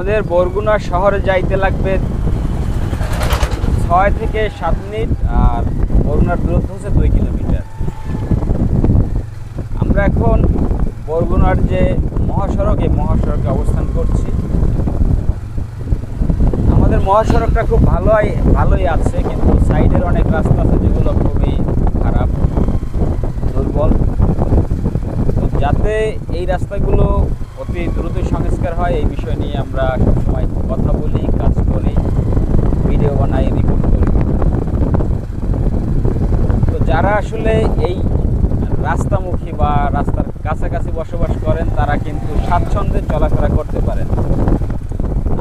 আমাদের বরগুনা শহরে যাইতে লাগবে ছয় থেকে সাত মিনিট আর বরগুনার দূরত্ব হচ্ছে দুই কিলোমিটার। আমরা এখন বরগুনার যে মহাসড়ক, মহাসড়কে অবস্থান করছি। আমাদের মহাসড়কটা খুব ভালোই ভালোই আছে, কিন্তু সাইডের অনেক রাস্তা আছে যেগুলো খুবই খারাপ, দুর্বল। তো যাতে এই রাস্তাগুলো অতি দ্রুত সংস্কার হয়, এই বিষয় নিয়ে আমরা সবসময় কথা বলি, কাজ করি, ভিডিও বানাই রিপোর্ট করি। তো যারা আসলে এই রাস্তামুখী বা রাস্তার কাছাকাছি বসবাস করেন, তারা কিন্তু স্বাচ্ছন্দ্যে চলাফেরা করতে পারেন।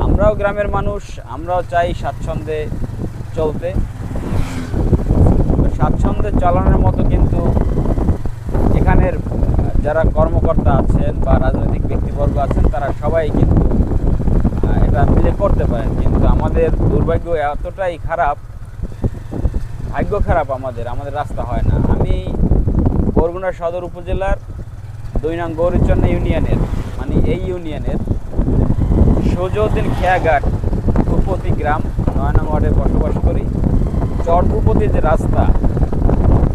আমরাও গ্রামের মানুষ, আমরাও চাই স্বাচ্ছন্দ্যে চলতে। স্বাচ্ছন্দ্যে চালানোর মতো কিন্তু এখানের যারা কর্মকর্তা আছেন বা রাজনৈতিক আছেন, তারা সবাই কিন্তু এটা মিলে করতে পারেন। কিন্তু আমাদের দুর্ভাগ্য এতটাই খারাপ, ভাগ্য খারাপ আমাদের আমাদের রাস্তা হয় না। আমি বরগুনা সদর উপজেলার দুই নং গৌরীচন্না ইউনিয়নের মানে এই ইউনিয়নের সৌজউদ্দিন খেয়াঘাট ভূপতি গ্রাম, নয় নং ওয়ার্ডে বসবাস করি। চর ভূপতি যে রাস্তা,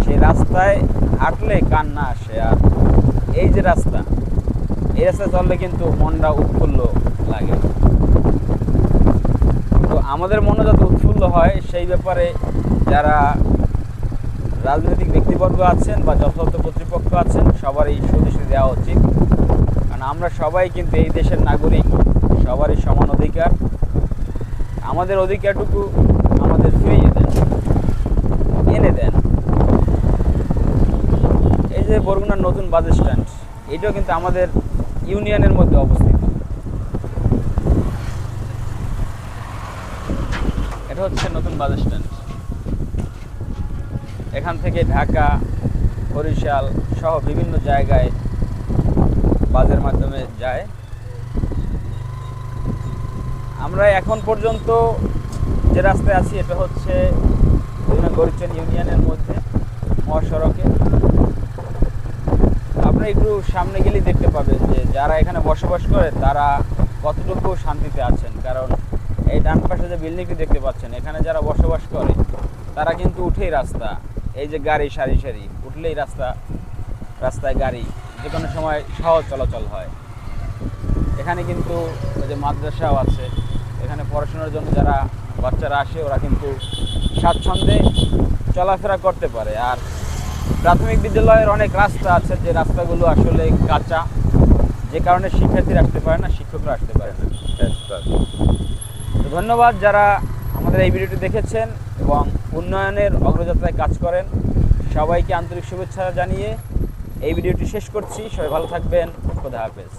সেই রাস্তায় হাঁটলে কান্না আসে। আর এই যে রাস্তা এই রাস্তায় চললে কিন্তু মনটা উৎফুল্ল লাগে। তো আমাদের মনে যাতে উৎফুল্ল হয়, সেই ব্যাপারে যারা রাজনৈতিক ব্যক্তিবর্গ আছেন বা যথাযথ কর্তৃপক্ষ আছেন, সবারই সুদৃষ্টি দেওয়া উচিত। কারণ আমরা সবাই কিন্তু এই দেশের নাগরিক, সবারই সমান অধিকার। আমাদের অধিকারটুকু আমাদের ফিরিয়ে দেন, এনে দেন। এই যে বরগুনার নতুন বাস স্ট্যান্ড, এটাও কিন্তু আমাদের ইউনিয়নের মধ্যে অবস্থিত। এটা হচ্ছে নতুন বাস স্ট্যান্ড। এখান থেকে ঢাকা, বরিশাল সহ বিভিন্ন জায়গায় বাসের মাধ্যমে যায়। আমরা এখন পর্যন্ত যে রাস্তায় আছি, এটা হচ্ছে গরিচন ইউনিয়নের মধ্যে, মহাসড়কে। আপনারা একটু সামনে গেলেই দেখতে পাবেন যে যারা এখানে বসবাস করে, তারা কতটুকু শান্তিতে আছেন। কারণ এই ডান পাশে যে বিল্ডিংটি দেখতে পাচ্ছেন, এখানে যারা বসবাস করে, তারা কিন্তু উঠেই রাস্তা। এই যে গাড়ি, সারি সারি, উঠলেই রাস্তা, রাস্তায় গাড়ি, যে কোনো সময় সহজ চলাচল হয়। এখানে কিন্তু ওই যে মাদ্রাসাও আছে। এখানে পড়াশোনার জন্য যারা বাচ্চারা আসে, ওরা কিন্তু স্বাচ্ছন্দ্যে চলাফেরা করতে পারে। আর প্রাথমিক বিদ্যালয়ের অনেক রাস্তা আছে, যে রাস্তাগুলো আসলে কাঁচা। যে কারণে শিক্ষার্থীরা আসতে পারে না, শিক্ষকরা আসতে পারে না। তো ধন্যবাদ যারা আমাদের এই ভিডিওটি দেখেছেন এবং উন্নয়নের অগ্রযাত্রায় কাজ করেন। সবাইকে আন্তরিক শুভেচ্ছা জানিয়ে এই ভিডিওটি শেষ করছি। সবাই ভালো থাকবেন। খোদা হাফেজ।